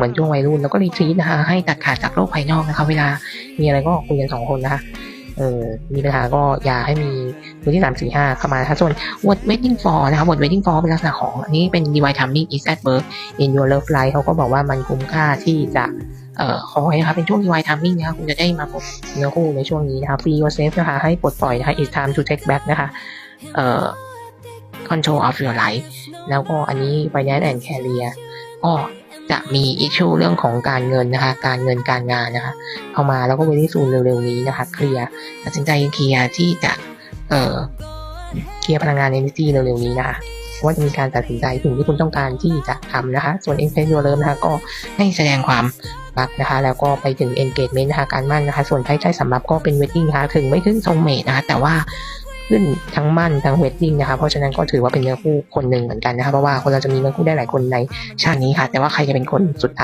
เหมือนช่วงวัยรุ่นแล้วก็รีทรีตนะคะให้ตัดขาดจากโลกภายนอกนะคะเวลามีอะไรก็คุยกันสองคนนะคะเออมีปัญหาก็อย่าให้มีมือที่สามสี่ห้าเข้ามานะคะส่วน word waiting for นะคะ word waiting for เป็นลักษณะของอันนี้เป็น divine timing is at work in your love life เขาก็บอกว่ามันคุ้มค่าที่จะเอ่อคอยนะคะเป็นช่วง divine timing นะคะคุณจะได้มาพบเนื้อคู่ในช่วงนี้นะคะ free yourself นะคะให้ปลดปล่อยนะคะ it's time to take back นะคะเอ่อ control of your life แล้วก็อันนี้ finance and career ก็ จะมีอิชชูเรื่องของการเงินนะคะ การเงินการงานนะคะ เข้ามาแล้วก็ very soon เร็วๆนี้นะคะเคลียร์ตัดสินใจเคลียร์ที่จะเอ่อเคลียร์พลังงาน energy เร็วๆนี้นะคะว่าจะมีการตัดสินใจสิ่งที่คุณต้องการที่จะทำนะคะ ส่วน e x p e n s your love นะคะก็ให้แสดงความรักนะคะ แล้วก็ไปถึง engagement นะคะการมั่นนะคะ ส่วนไพ่ใช้สำหรับก็เป็น wedding นะคะถึงไม่ขึ้นทรงเมดนะคะ แต่ว่า ขึ้นทั้งมั่นทั้งเวดดิ้งนะคะเพราะฉะนั้นก็ถือว่าเป็นเนื้อคู่คนหนึ่งเหมือนกันนะคะเพราะว่าคนเราจะมีเนื้อคู่ได้หลายคนในชาตินี้ค่ะ แต่ว่าใครจะเป็นคนสุดท้าย